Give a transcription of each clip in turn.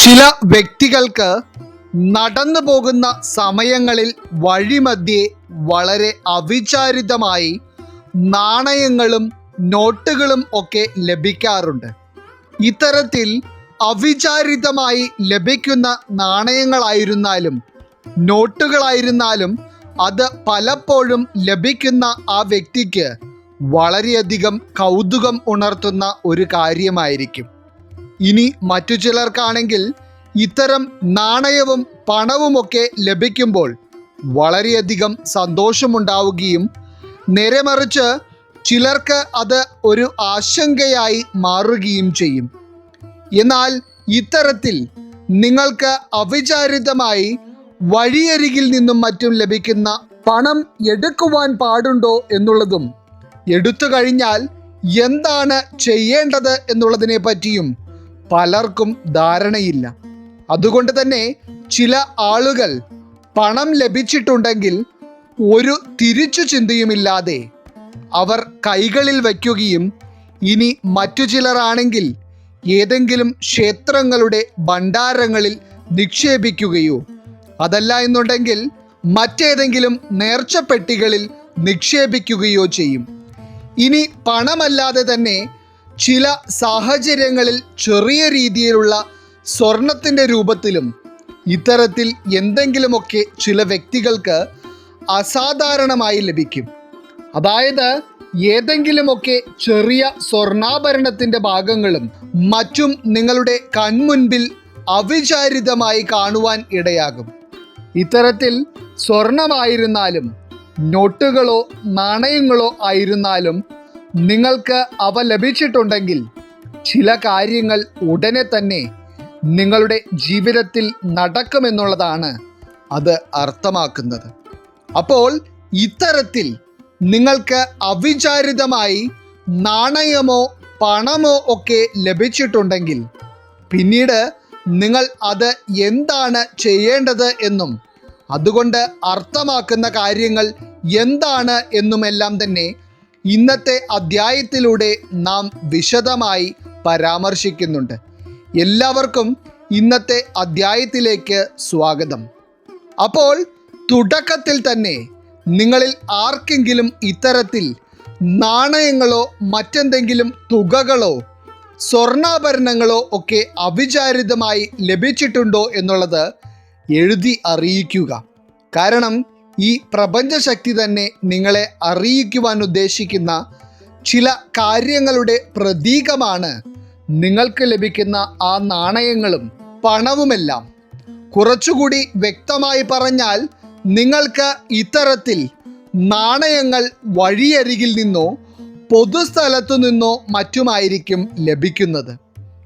ചില വ്യക്തികൾക്ക് നടന്നു പോകുന്ന സമയങ്ങളിൽ വഴിമധ്യേ വളരെ അവിചാരിതമായി നാണയങ്ങളും നോട്ടുകളും ഒക്കെ ലഭിക്കാറുണ്ട്. ഇത്തരത്തിൽ അവിചാരിതമായി ലഭിക്കുന്ന നാണയങ്ങളായിരുന്നാലും നോട്ടുകളായിരുന്നാലും അത് പലപ്പോഴും ലഭിക്കുന്ന ആ വ്യക്തിക്ക് വളരെയധികം കൗതുകം ഉണർത്തുന്ന ഒരു കാര്യമായിരിക്കും. ഇനി മറ്റു ചിലർക്കാണെങ്കിൽ ഇത്തരം നാണയവും പണവുമൊക്കെ ലഭിക്കുമ്പോൾ വളരെയധികം സന്തോഷമുണ്ടാവുകയും നേരെ മറിച്ച് ചിലർക്ക് അത് ഒരു ആശങ്കയായി മാറുകയും ചെയ്യും. എന്നാൽ ഇത്തരത്തിൽ നിങ്ങൾക്ക് അവിചാരിതമായി വഴിയരികിൽ നിന്നും മറ്റും ലഭിക്കുന്ന പണം എടുക്കുവാൻ പാടുണ്ടോ എന്നുള്ളതും എടുത്തു കഴിഞ്ഞാൽ എന്താണ് ചെയ്യേണ്ടത് എന്നുള്ളതിനെ പറ്റിയും പലർക്കും ധാരണയില്ല. അതുകൊണ്ട് തന്നെ ചില ആളുകൾ പണം ലഭിച്ചിട്ടുണ്ടെങ്കിൽ ഒരു തിരിച്ചു ചിന്തയുമില്ലാതെ അവർ കൈകളിൽ വയ്ക്കുകയും ഇനി മറ്റു ചിലരാണെങ്കിൽ ഏതെങ്കിലും ക്ഷേത്രങ്ങളുടെ ഭണ്ഡാരങ്ങളിൽ നിക്ഷേപിക്കുകയോ അതല്ല എന്നുണ്ടെങ്കിൽ മറ്റേതെങ്കിലും നേർച്ചപ്പെട്ടികളിൽ നിക്ഷേപിക്കുകയോ ചെയ്യും. ഇനി പണമല്ലാതെ തന്നെ ചില സാഹചര്യങ്ങളിൽ ചെറിയ രീതിയിലുള്ള സ്വർണത്തിന്റെ രൂപത്തിലും ഇത്തരത്തിൽ എന്തെങ്കിലുമൊക്കെ ചില വ്യക്തികൾക്ക് അസാധാരണമായി ലഭിക്കും. അതായത് ഏതെങ്കിലുമൊക്കെ ചെറിയ സ്വർണാഭരണത്തിന്റെ ഭാഗങ്ങളും മറ്റും നിങ്ങളുടെ കൺമുൻപിൽ അവിചാരിതമായി കാണുവാൻ ഇടയാകും. ഇത്തരത്തിൽ സ്വർണമായിരുന്നാലും നോട്ടുകളോ നാണയങ്ങളോ ആയിരുന്നാലും നിങ്ങൾക്ക് അവ ലഭിച്ചിട്ടുണ്ടെങ്കിൽ ചില കാര്യങ്ങൾ ഉടനെ തന്നെ നിങ്ങളുടെ ജീവിതത്തിൽ നടക്കുമെന്നുള്ളതാണ് അത് അർത്ഥമാക്കുന്നത്. അപ്പോൾ ഇത്തരത്തിൽ നിങ്ങൾക്ക് അവിചാരിതമായി നാണയമോ പണമോ ഒക്കെ ലഭിച്ചിട്ടുണ്ടെങ്കിൽ പിന്നീട് നിങ്ങൾ അത് എന്താണ് ചെയ്യേണ്ടത് എന്നും അതുകൊണ്ട് അർത്ഥമാക്കുന്ന കാര്യങ്ങൾ എന്താണ് എന്നുമെല്ലാം തന്നെ ഇന്നത്തെ അധ്യായത്തിലൂടെ നാം വിശദമായി പരാമർശിക്കുന്നുണ്ട്. എല്ലാവർക്കും ഇന്നത്തെ അധ്യായത്തിലേക്ക് സ്വാഗതം. അപ്പോൾ തുടക്കത്തിൽ തന്നെ നിങ്ങളിൽ ആർക്കെങ്കിലും ഇത്തരത്തിൽ നാണയങ്ങളോ മറ്റെന്തെങ്കിലും തുകകളോ സ്വർണാഭരണങ്ങളോ ഒക്കെ അവിചാരിതമായി ലഭിച്ചിട്ടുണ്ടോ എന്നുള്ളത് എഴുതി അറിയിക്കുക. കാരണം ഈ പ്രപഞ്ചശക്തി തന്നെ നിങ്ങളെ അറിയിക്കുവാൻ ഉദ്ദേശിക്കുന്ന ചില കാര്യങ്ങളുടെ പ്രതീകമാണ് നിങ്ങൾക്ക് ലഭിക്കുന്ന ആ നാണയങ്ങളും പണവുമെല്ലാം. കുറച്ചുകൂടി വ്യക്തമായി പറഞ്ഞാൽ നിങ്ങൾക്ക് ഇത്തരത്തിൽ നാണയങ്ങൾ വഴിയരികിൽ നിന്നോ പൊതുസ്ഥലത്തു നിന്നോ മറ്റുമായിരിക്കും ലഭിക്കുന്നത്.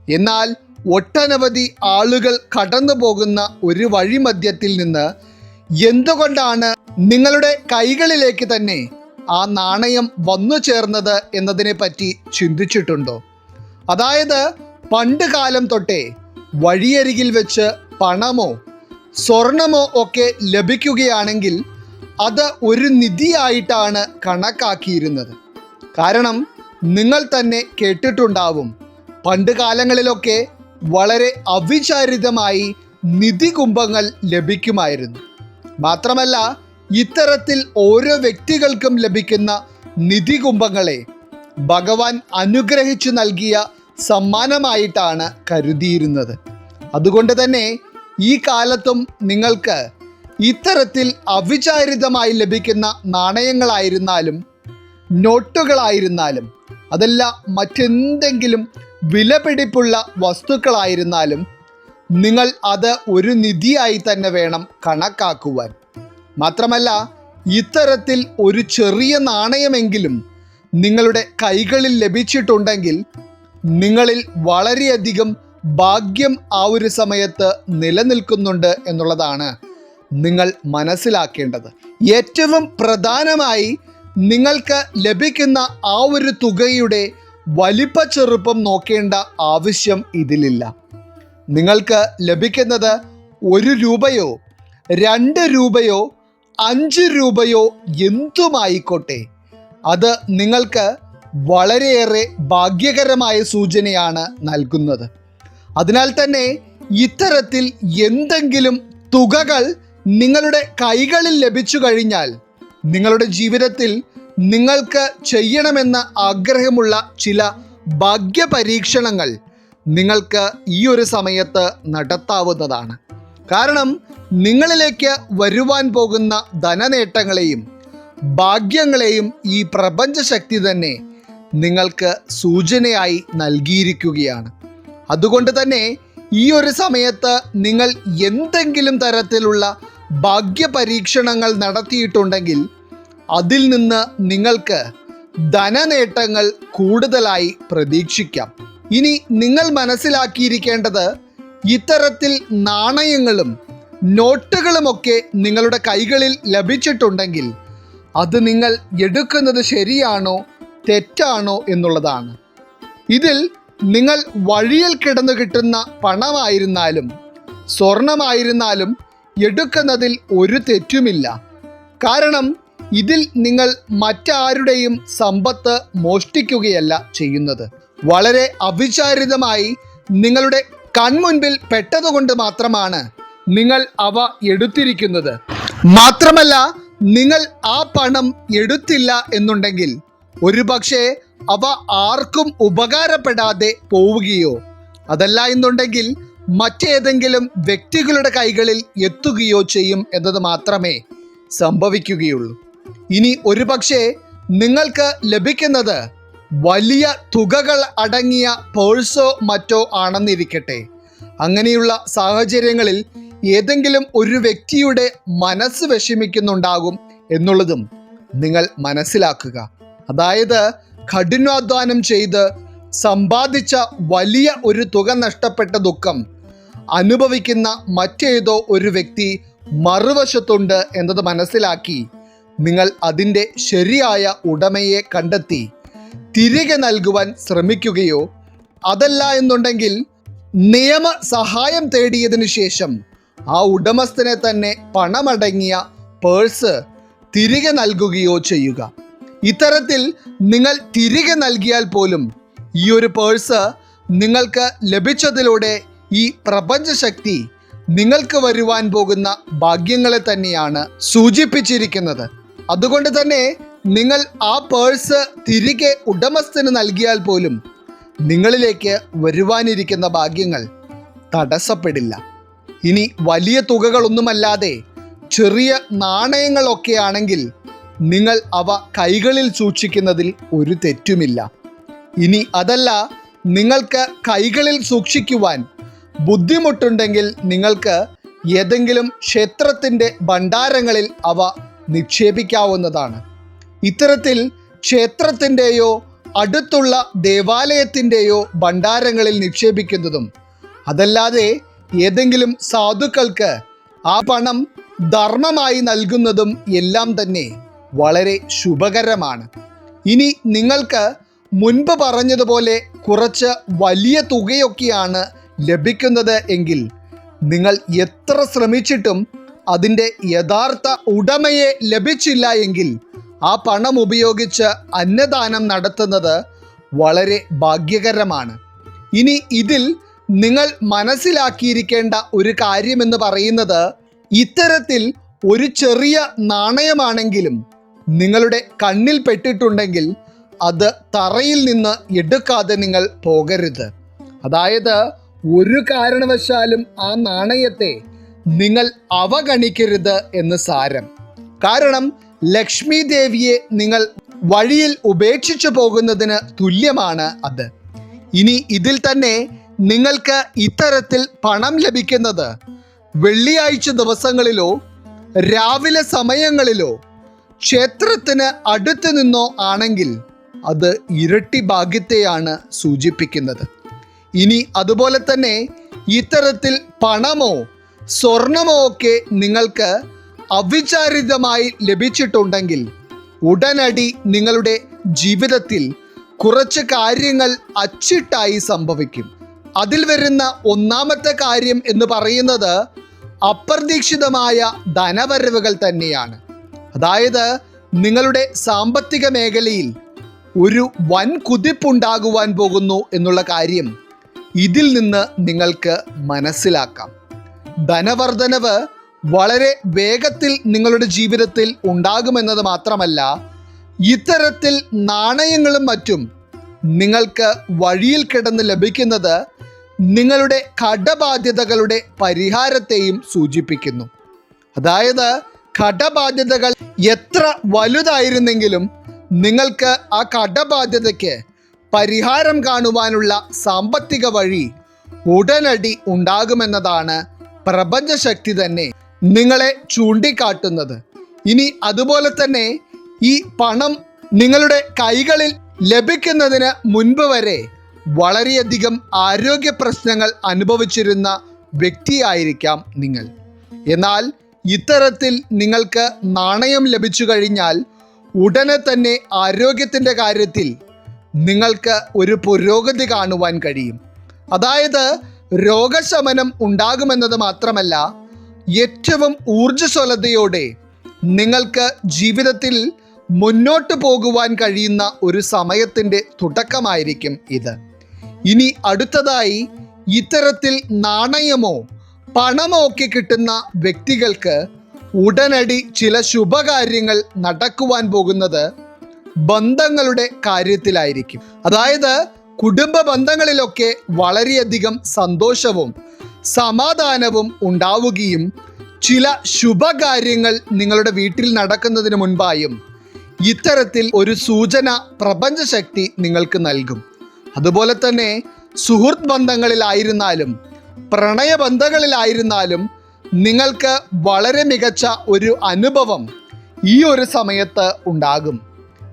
എന്നാൽ ഒട്ടനവധി ആളുകൾ കടന്നു പോകുന്ന ഒരു വഴിമധ്യത്തിൽ നിന്ന് എന്തുകൊണ്ടാണ് നിങ്ങളുടെ കൈകളിലേക്ക് തന്നെ ആ നാണയം വന്നു ചേർന്നത് എന്നതിനെ പറ്റി ചിന്തിച്ചിട്ടുണ്ടോ? അതായത് പണ്ട് കാലം തൊട്ടേ വഴിയരികിൽ വെച്ച് പണമോ സ്വർണമോ ഒക്കെ ലഭിക്കുകയാണെങ്കിൽ അത് ഒരു നിധിയായിട്ടാണ് കണക്കാക്കിയിരുന്നത്. കാരണം നിങ്ങൾ തന്നെ കേട്ടിട്ടുണ്ടാവും പണ്ട് കാലങ്ങളിലൊക്കെ വളരെ അവിചാരിതമായി നിധി കുംഭങ്ങൾ ലഭിക്കുമായിരുന്നു. മാത്രമല്ല ഇത്തരത്തിൽ ഓരോ വ്യക്തികൾക്കും ലഭിക്കുന്ന നിധി കുംഭങ്ങളെ ഭഗവാൻ അനുഗ്രഹിച്ചു നൽകിയ സമ്മാനമായിട്ടാണ് കരുതിയിരുന്നത്. അതുകൊണ്ട് തന്നെ ഈ കാലത്തും നിങ്ങൾക്ക് ഇത്തരത്തിൽ അവിചാരിതമായി ലഭിക്കുന്ന നാണയങ്ങളായിരുന്നാലും നോട്ടുകളായിരുന്നാലും അതല്ല മറ്റെന്തെങ്കിലും വിലപിടിപ്പുള്ള വസ്തുക്കളായിരുന്നാലും നിങ്ങൾ അത് ഒരു നിധിയായി തന്നെ വേണം കണക്കാക്കുവാൻ. മാത്രമല്ല ഇത്തരത്തിൽ ഒരു ചെറിയ നാണയമെങ്കിലും നിങ്ങളുടെ കൈകളിൽ ലഭിച്ചിട്ടുണ്ടെങ്കിൽ നിങ്ങളിൽ വളരെയധികം ഭാഗ്യം ആ ഒരു സമയത്ത് നിലനിൽക്കുന്നുണ്ട് എന്നുള്ളതാണ് നിങ്ങൾ മനസ്സിലാക്കേണ്ടത്. ഏറ്റവും പ്രധാനമായി നിങ്ങൾക്ക് ലഭിക്കുന്ന ആ ഒരു തുകയുടെ വലിപ്പ ചെറുപ്പം നോക്കേണ്ട ആവശ്യം ഇതിലില്ല. നിങ്ങൾക്ക് ലഭിക്കുന്നത് ഒരു രൂപയോ രണ്ട് രൂപയോ അഞ്ച് രൂപയോ എന്തുമായിക്കോട്ടെ? അത് നിങ്ങൾക്ക് വളരെയേറെ ഭാഗ്യകരമായ സൂചനയാണ് നൽകുന്നത്. അതിനാൽ തന്നെ ഇത്തരത്തിൽ എന്തെങ്കിലും തുകകൾ നിങ്ങളുടെ കൈകളിൽ ലഭിച്ചു കഴിഞ്ഞാൽ നിങ്ങളുടെ ജീവിതത്തിൽ നിങ്ങൾക്ക് ചെയ്യണമെന്ന ആഗ്രഹമുള്ള ചില ഭാഗ്യപരീക്ഷണങ്ങൾ നിങ്ങൾക്ക് ഈ ഒരു സമയത്ത് നടത്താവുന്നതാണ്. കാരണം നിങ്ങളിലേക്ക് വരുവാൻ പോകുന്ന ധനനേട്ടങ്ങളെയും ഭാഗ്യങ്ങളെയും ഈ പ്രപഞ്ചശക്തി തന്നെ നിങ്ങൾക്ക് സൂചനയായി നൽകിയിരിക്കുകയാണ്. അതുകൊണ്ട് തന്നെ ഈ ഒരു സമയത്ത് നിങ്ങൾ എന്തെങ്കിലും തരത്തിലുള്ള ഭാഗ്യപരീക്ഷണങ്ങൾ നടത്തിയിട്ടുണ്ടെങ്കിൽ അതിൽ നിന്ന് നിങ്ങൾക്ക് ധനനേട്ടങ്ങൾ കൂടുതലായി പ്രതീക്ഷിക്കാം. ഇനി നിങ്ങൾ മനസ്സിലാക്കിയിരിക്കേണ്ടത് ഇത്തരത്തിൽ നാണയങ്ങളും നോട്ടുകളുമൊക്കെ നിങ്ങളുടെ കൈകളിൽ ലഭിച്ചിട്ടുണ്ടെങ്കിൽ അത് നിങ്ങൾ എടുക്കുന്നത് ശരിയാണോ തെറ്റാണോ എന്നുള്ളതാണ്. ഇതിൽ നിങ്ങൾ വഴിയിൽ കിടന്നു കിട്ടുന്ന പണമായിരുന്നാലും സ്വർണമായിരുന്നാലും എടുക്കുന്നതിൽ ഒരു തെറ്റുമില്ല. കാരണം ഇതിൽ നിങ്ങൾ മറ്റാരുടെയും സമ്പത്ത് മോഷ്ടിക്കുകയല്ല ചെയ്യുന്നത്. വളരെ അവിചാരിതമായി നിങ്ങളുടെ കൺമുൻപിൽ പെട്ടതുകൊണ്ട് മാത്രമാണ് നിങ്ങൾ അവ എടുത്തിരിക്കുന്നത്. മാത്രമല്ല നിങ്ങൾ ആ പണം എടുത്തില്ല എന്നുണ്ടെങ്കിൽ ഒരുപക്ഷെ അവ ആർക്കും ഉപകാരപ്പെടാതെ പോവുകയോ അതല്ല എന്നുണ്ടെങ്കിൽ മറ്റേതെങ്കിലും വ്യക്തികളുടെ കൈകളിൽ എത്തുകയോ ചെയ്യും എന്നത് മാത്രമേ സംഭവിക്കുകയുള്ളൂ. ഇനി ഒരുപക്ഷെ നിങ്ങൾക്ക് ലഭിക്കുന്നത് വലിയ തുകകൾ അടങ്ങിയ പേഴ്സോ മറ്റോ ആണെന്നിരിക്കട്ടെ. അങ്ങനെയുള്ള സാഹചര്യങ്ങളിൽ ഏതെങ്കിലും ഒരു വ്യക്തിയുടെ മനസ്സ് വിഷമിക്കുന്നുണ്ടാകും എന്നുള്ളതും നിങ്ങൾ മനസ്സിലാക്കുക. അതായത് കഠിനാധ്വാനം ചെയ്ത് സമ്പാദിച്ച വലിയ ഒരു തുക നഷ്ടപ്പെട്ട ദുഃഖം അനുഭവിക്കുന്ന മറ്റേതോ ഒരു വ്യക്തി മറുവശത്തുണ്ട് എന്നത് മനസ്സിലാക്കി നിങ്ങൾ അതിന്റെ ശരിയായ ഉടമയെ കണ്ടെത്തി തിരികെ നൽകുവാൻ ശ്രമിക്കുകയോ അതല്ല എന്നുണ്ടെങ്കിൽ നിയമ സഹായം തേടിയതിനു ശേഷം ആ ഉടമസ്ഥനെ തന്നെ പണമടങ്ങിയ പേഴ്സ് തിരികെ നൽകുകയോ ചെയ്യുക. ഇത്തരത്തിൽ നിങ്ങൾ തിരികെ നൽകിയാൽ പോലും ഈ ഒരു പേഴ്സ് നിങ്ങൾക്ക് ലഭിച്ചതിലൂടെ ഈ പ്രപഞ്ചശക്തി നിങ്ങൾക്ക് വരുവാൻ പോകുന്ന ഭാഗ്യങ്ങളെ തന്നെയാണ് സൂചിപ്പിച്ചിരിക്കുന്നത്. അതുകൊണ്ട് തന്നെ നിങ്ങൾ ആ പേഴ്സ് തിരികെ ഉടമസ്ഥന് നൽകിയാൽ പോലും നിങ്ങളിലേക്ക് വരുവാനിരിക്കുന്ന ഭാഗ്യങ്ങൾ തടസ്സപ്പെടില്ല. ഇനി വലിയ തുകകളൊന്നുമല്ലാതെ ചെറിയ നാണയങ്ങളൊക്കെ ആണെങ്കിൽ നിങ്ങൾ അവ കൈകളിൽ സൂക്ഷിക്കുന്നതിൽ ഒരു തെറ്റുമില്ല. ഇനി അതല്ല നിങ്ങൾക്ക് കൈകളിൽ സൂക്ഷിക്കുവാൻ ബുദ്ധിമുട്ടുണ്ടെങ്കിൽ നിങ്ങൾക്ക് ഏതെങ്കിലും ക്ഷേത്രത്തിന്റെ ഭണ്ഡാരങ്ങളിൽ അവ നിക്ഷേപിക്കാവുന്നതാണ്. ഇത്തരത്തിൽ ക്ഷേത്രത്തിന്റെയോ അടുത്തുള്ള ദേവാലയത്തിന്റെയോ ഭണ്ഡാരങ്ങളിൽ നിക്ഷേപിക്കുന്നതും അതല്ലാതെ ഏതെങ്കിലും സാധുക്കൾക്ക് ആ പണം ധർമ്മമായി നൽകുന്നതും എല്ലാം തന്നെ വളരെ ശുഭകരമാണ്. ഇനി നിങ്ങൾക്ക് മുൻപ് പറഞ്ഞതുപോലെ കുറച്ച് വലിയ തുകയൊക്കെയാണ് ലഭിക്കുന്നത് എങ്കിൽ നിങ്ങൾ എത്ര ശ്രമിച്ചിട്ടും അതിന്റെ യഥാർത്ഥ ഉടമയെ ലഭിച്ചില്ല എങ്കിൽ ആ പണം ഉപയോഗിച്ച് അന്നദാനം നടത്തുന്നത് വളരെ ഭാഗ്യകരമാണ്. ഇനി ഇതിൽ നിങ്ങൾ മനസ്സിലാക്കിയിരിക്കേണ്ട ഒരു കാര്യമെന്ന് പറയുന്നത് ഇത്തരത്തിൽ ഒരു ചെറിയ നാണയമാണെങ്കിലും നിങ്ങളുടെ കണ്ണിൽ പെട്ടിട്ടുണ്ടെങ്കിൽ അത് തറയിൽ നിന്ന് എടുക്കാതെ നിങ്ങൾ പോകരുത്. അതായത് ഒരു കാരണവശാലും ആ നാണയത്തെ നിങ്ങൾ അവഗണിക്കരുത് എന്ന് സാരം. കാരണം ലക്ഷ്മി ദേവിയെ നിങ്ങൾ വഴിയിൽ ഉപേക്ഷിച്ചു പോകുന്നതിന് തുല്യമാണ് അത്. ഇനി ഇതിൽ തന്നെ നിങ്ങൾക്ക് ഇത്തരത്തിൽ പണം ലഭിക്കുന്നത് വെള്ളിയാഴ്ച ദിവസങ്ങളിലോ രാവിലെ സമയങ്ങളിലോ ക്ഷേത്രത്തിന് അടുത്ത് നിന്നോ ആണെങ്കിൽ അത് ഇരട്ടി ഭാഗ്യത്തെയാണ് സൂചിപ്പിക്കുന്നത്. ഇനി അതുപോലെ തന്നെ ഇത്തരത്തിൽ പണമോ സ്വർണമോ ഒക്കെ നിങ്ങൾക്ക് അവിചാരിതമായി ലഭിച്ചിട്ടുണ്ടെങ്കിൽ ഉടനടി നിങ്ങളുടെ ജീവിതത്തിൽ കുറച്ച് കാര്യങ്ങൾ അച്ചിട്ടായി സംഭവിക്കും. അതിൽ വരുന്ന ഒന്നാമത്തെ കാര്യം എന്ന് പറയുന്നത് അപ്രതീക്ഷിതമായ ധനവരവുകൾ തന്നെയാണ്. അതായത് നിങ്ങളുടെ സാമ്പത്തിക മേഖലയിൽ ഒരു വൻ കുതിപ്പുണ്ടാകുവാൻ പോകുന്നു എന്നുള്ള കാര്യം ഇതിൽ നിന്ന് നിങ്ങൾക്ക് മനസ്സിലാക്കാം. ധനവർദ്ധനവ് വളരെ വേഗത്തിൽ നിങ്ങളുടെ ജീവിതത്തിൽ ഉണ്ടാകുമെന്നത് മാത്രമല്ല ഇത്തരത്തിൽ നാണയങ്ങളും മറ്റും നിങ്ങൾക്ക് വഴിയിൽ കിടന്ന് ലഭിക്കുന്നത് നിങ്ങളുടെ കടബാധ്യതകളുടെ പരിഹാരത്തെയും സൂചിപ്പിക്കുന്നു. അതായത് കടബാധ്യതകൾ എത്ര വലുതായിരുന്നെങ്കിലും നിങ്ങൾക്ക് ആ കടബാധ്യതയ്ക്ക് പരിഹാരം കാണുവാനുള്ള സാമ്പത്തിക വഴി ഉടനടി ഉണ്ടാകുമെന്നതാണ് പ്രപഞ്ചശക്തി തന്നെ നിങ്ങളെ ചൂണ്ടിക്കാട്ടുന്നത്. ഇനി അതുപോലെ തന്നെ ഈ പണം നിങ്ങളുടെ കൈകളിൽ ലഭിക്കുന്നതിന് മുൻപ് വരെ വളരെയധികം ആരോഗ്യ പ്രശ്നങ്ങൾ അനുഭവിച്ചിരുന്ന വ്യക്തിയായിരിക്കാം നിങ്ങൾ. എന്നാൽ ഇത്തരത്തിൽ നിങ്ങൾക്ക് നാണയം ലഭിച്ചു കഴിഞ്ഞാൽ ഉടനെ തന്നെ ആരോഗ്യത്തിന്റെ കാര്യത്തിൽ നിങ്ങൾക്ക് ഒരു പുരോഗതി കാണുവാൻ കഴിയും. അതായത് രോഗശമനം ഉണ്ടാകുമെന്നത് മാത്രമല്ല ഏറ്റവും ഊർജസ്വലതയോടെ നിങ്ങൾക്ക് ജീവിതത്തിൽ മുന്നോട്ട് പോകുവാൻ കഴിയുന്ന ഒരു സമയത്തിന്റെ തുടക്കമായിരിക്കും ഇത്. ഇനി അടുത്തതായി ഇത്തരത്തിൽ നാണയമോ പണമോ ഒക്കെ കിട്ടുന്ന വ്യക്തികൾക്ക് ഉടനടി ചില ശുഭകാര്യങ്ങൾ നടക്കുവാൻ പോകുന്നത് ബന്ധങ്ങളുടെ കാര്യത്തിലായിരിക്കും. അതായത് കുടുംബ ബന്ധങ്ങളിലൊക്കെ വളരെയധികം സന്തോഷവും സമാധാനവും ഉണ്ടാവുകയും ചില ശുഭകാര്യങ്ങൾ നിങ്ങളുടെ വീട്ടിൽ നടക്കുന്നതിന് മുൻപായും ഇത്തരത്തിൽ ഒരു സൂചന പ്രപഞ്ചശക്തി നിങ്ങൾക്ക് നൽകും. അതുപോലെ തന്നെ സുഹൃത്ത് ബന്ധങ്ങളിലായിരുന്നാലും പ്രണയബന്ധങ്ങളിലായിരുന്നാലും നിങ്ങൾക്ക് വളരെ മികച്ച ഒരു അനുഭവം ഈ ഒരു സമയത്ത് ഉണ്ടാകും.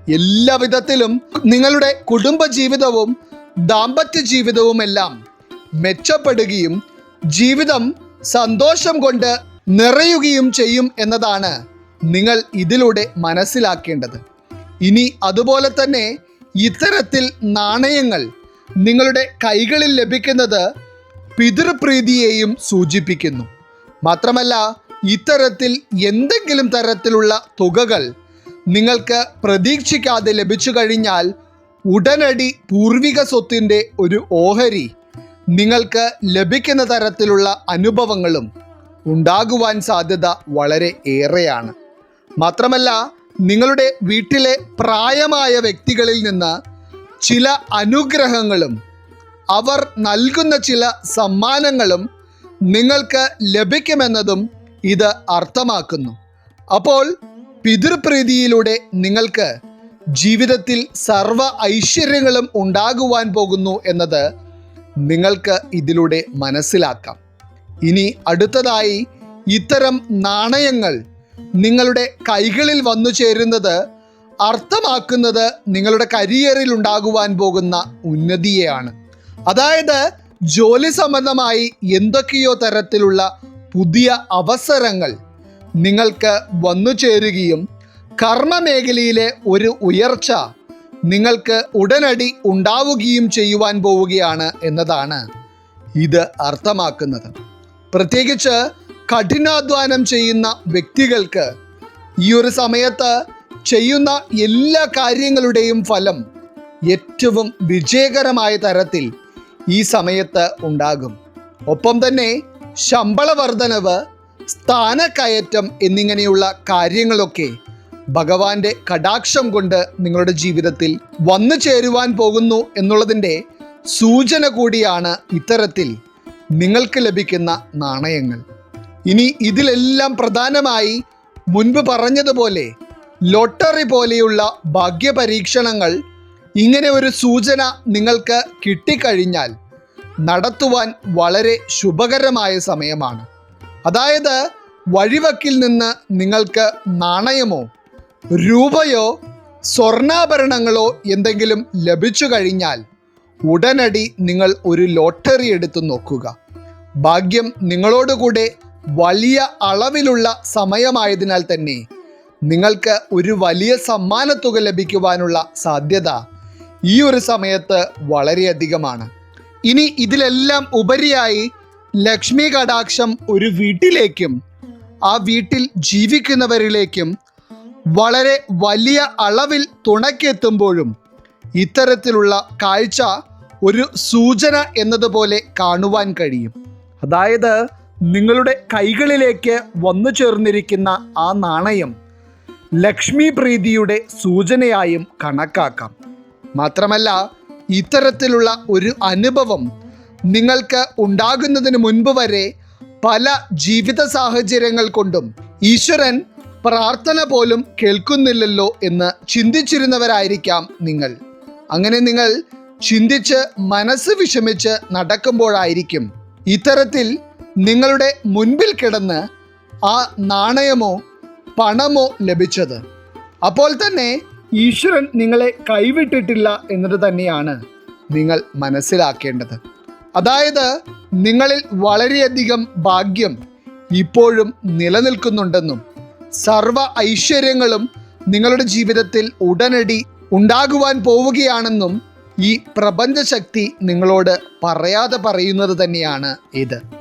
എല്ലാ വിധത്തിലും നിങ്ങളുടെ കുടുംബ ജീവിതവും ദാമ്പത്യ ജീവിതവും എല്ലാം മെച്ചപ്പെടുകയും ജീവിതം സന്തോഷം കൊണ്ട് നിറയുകയും ചെയ്യും എന്നതാണ് നിങ്ങൾ ഇതിലൂടെ മനസ്സിലാക്കേണ്ടത്. ഇനി അതുപോലെ തന്നെ ഇത്തരത്തിൽ നാണയങ്ങൾ നിങ്ങളുടെ കൈകളിൽ ലഭിക്കുന്നത് പിതൃപ്രീതിയെയും സൂചിപ്പിക്കുന്നു. മാത്രമല്ല ഇത്തരത്തിൽ എന്തെങ്കിലും തരത്തിലുള്ള തുകകൾ നിങ്ങൾക്ക് പ്രതീക്ഷിക്കാതെ ലഭിച്ചു കഴിഞ്ഞാൽ ഉടനടി പൂർവിക സ്വത്തിന്റെ ഒരു ഓഹരി നിങ്ങൾക്ക് ലഭിക്കുന്ന തരത്തിലുള്ള അനുഭവങ്ങളും ഉണ്ടാകുവാൻ സാധ്യത വളരെ ഏറെയാണ്. മാത്രമല്ല നിങ്ങളുടെ വീട്ടിലെ പ്രായമായ വ്യക്തികളിൽ നിന്ന് ചില അനുഗ്രഹങ്ങളും അവർ നൽകുന്ന ചില സമ്മാനങ്ങളും നിങ്ങൾക്ക് ലഭിക്കുമെന്നതും ഇത് അർത്ഥമാക്കുന്നു. അപ്പോൾ പിതൃപ്രീതിയിലൂടെ നിങ്ങൾക്ക് ജീവിതത്തിൽ സർവ ഐശ്വര്യങ്ങളും ഉണ്ടാകുവാൻ പോകുന്നു എന്നത് നിങ്ങൾക്ക് ഇതിലൂടെ മനസ്സിലാക്കാം. ഇനി അടുത്തതായി ഇത്തരം നാണയങ്ങൾ നിങ്ങളുടെ കൈകളിൽ വന്നു ചേരുന്നത് അർത്ഥമാക്കുന്നത് നിങ്ങളുടെ കരിയറിൽ ഉണ്ടാകുവാൻ പോകുന്ന ഉന്നതിയെയാണ്. അതായത് ജോലി സംബന്ധമായി എന്തൊക്കെയോ തരത്തിലുള്ള പുതിയ അവസരങ്ങൾ നിങ്ങൾക്ക് വന്നു ചേരുകയും കർമ്മമേഖലയിലെ ഒരു ഉയർച്ച നിങ്ങൾക്ക് ഉടനടി ഉണ്ടാവുകയും ചെയ്യുവാൻ പോവുകയാണ് എന്നതാണ് ഇത് അർത്ഥമാക്കുന്നത്. പ്രത്യേകിച്ച് കഠിനാധ്വാനം ചെയ്യുന്ന വ്യക്തികൾക്ക് ഈ ഒരു സമയത്ത് ചെയ്യുന്ന എല്ലാ കാര്യങ്ങളുടെയും ഫലം ഏറ്റവും വിജയകരമായ തരത്തിൽ ഈ സമയത്ത് ഉണ്ടാകും. ഒപ്പം തന്നെ ശമ്പള വർധനവ് സ്ഥാനക്കയറ്റം എന്നിങ്ങനെയുള്ള കാര്യങ്ങളൊക്കെ ഭഗവാന്റെ കടാക്ഷം കൊണ്ട് നിങ്ങളുടെ ജീവിതത്തിൽ വന്നു ചേരുവാൻ പോകുന്നു എന്നുള്ളതിന്റെ സൂചന കൂടിയാണ് ഇത്തരത്തിൽ നിങ്ങൾക്ക് ലഭിക്കുന്ന നാണയങ്ങൾ. ഇനി ഇതിലെല്ലാം പ്രധാനമായി മുൻപ് പറഞ്ഞതുപോലെ ലോട്ടറി പോലെയുള്ള ഭാഗ്യപരീക്ഷണങ്ങൾ ഇങ്ങനെ ഒരു സൂചന നിങ്ങൾക്ക് കിട്ടിക്കഴിഞ്ഞാൽ നടത്തുവാൻ വളരെ ശുഭകരമായ സമയമാണ്. അതായത് വഴിവക്കിൽ നിന്ന് നിങ്ങൾക്ക് നാണയമോ രൂപയോ സ്വർണാഭരണങ്ങളോ എന്തെങ്കിലും ലഭിച്ചു കഴിഞ്ഞാൽ ഉടനടി നിങ്ങൾ ഒരു ലോട്ടറി എടുത്തു നോക്കുക. ഭാഗ്യം നിങ്ങളോടുകൂടെ വലിയ അളവിലുള്ള സമയമായതിനാൽ തന്നെ നിങ്ങൾക്ക് ഒരു വലിയ സമ്മാനത്തുക ലഭിക്കുവാനുള്ള സാധ്യത ഈ ഒരു സമയത്ത് വളരെയധികമാണ്. ഇനി ഇതിലെല്ലാം ഉപരിയായി ലക്ഷ്മി കടാക്ഷം ഒരു വീട്ടിലേക്കും ആ വീട്ടിൽ ജീവിക്കുന്നവരിലേക്കും വളരെ വലിയ അളവിൽ തുണയ്ക്കെത്തുമ്പോഴും ഇത്തരത്തിലുള്ള കാഴ്ച ഒരു സൂചന എന്നതുപോലെ കാണുവാൻ കഴിയും. അതായത് നിങ്ങളുടെ കൈകളിലേക്ക് വന്നു ചേർന്നിരിക്കുന്ന ആ നാണയം ലക്ഷ്മി പ്രീതിയുടെ സൂചനയായും കണക്കാക്കാം. മാത്രമല്ല ഇത്തരത്തിലുള്ള ഒരു അനുഭവം നിങ്ങൾക്ക് ഉണ്ടാകുന്നതിന് മുൻപ് വരെ പല ജീവിത സാഹചര്യങ്ങൾ കൊണ്ടും ഈശ്വരൻ പ്രാർത്ഥന പോലും കേൾക്കുന്നില്ലല്ലോ എന്ന് ചിന്തിച്ചിരുന്നവരായിരിക്കാം നിങ്ങൾ. അങ്ങനെ നിങ്ങൾ ചിന്തിച്ച് മനസ്സ് വിഷമിച്ച് നടക്കുമ്പോഴായിരിക്കും ഇത്തരത്തിൽ നിങ്ങളുടെ മുൻപിൽ കിടന്ന് ആ നാണയമോ പണമോ ലഭിച്ചത്. അപ്പോൾ തന്നെ ഈശ്വരൻ നിങ്ങളെ കൈവിട്ടിട്ടില്ല എന്നത് തന്നെയാണ് നിങ്ങൾ മനസ്സിലാക്കേണ്ടത്. അതായത് നിങ്ങളിൽ വളരെയധികം ഭാഗ്യം ഇപ്പോഴും നിലനിൽക്കുന്നുണ്ടെന്നും സർവ ഐശ്വര്യങ്ങളും നിങ്ങളുടെ ജീവിതത്തിൽ ഉടനടി ഉണ്ടാകുവാൻ പോവുകയാണെന്നും ഈ പ്രപഞ്ചശക്തി നിങ്ങളോട് പറയാതെ പറയുന്നത് തന്നെയാണ് ഇത്.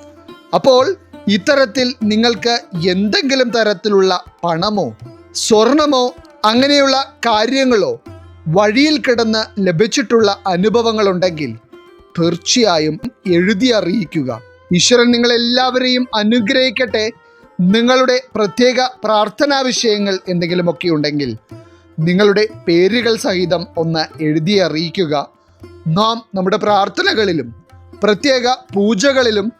അപ്പോൾ ഇത്തരത്തിൽ നിങ്ങൾക്ക് എന്തെങ്കിലും തരത്തിലുള്ള പണമോ സ്വർണമോ അങ്ങനെയുള്ള കാര്യങ്ങളോ വഴിയിൽ കിടന്ന് ലഭിച്ചിട്ടുള്ള അനുഭവങ്ങളുണ്ടെങ്കിൽ തീർച്ചയായും എഴുതി അറിയിക്കുക. ഈശ്വരൻ നിങ്ങളെല്ലാവരെയും അനുഗ്രഹിക്കട്ടെ. നിങ്ങളുടെ പ്രത്യേക പ്രാർത്ഥനാ വിഷയങ്ങൾ എന്തെങ്കിലുമൊക്കെ ഉണ്ടെങ്കിൽ നിങ്ങളുടെ പേരുകൾ സഹിതം ഒന്ന് എഴുതി അറിയിക്കുക. നാം നമ്മുടെ പ്രാർത്ഥനകളിലും പ്രത്യേക പൂജകളിലും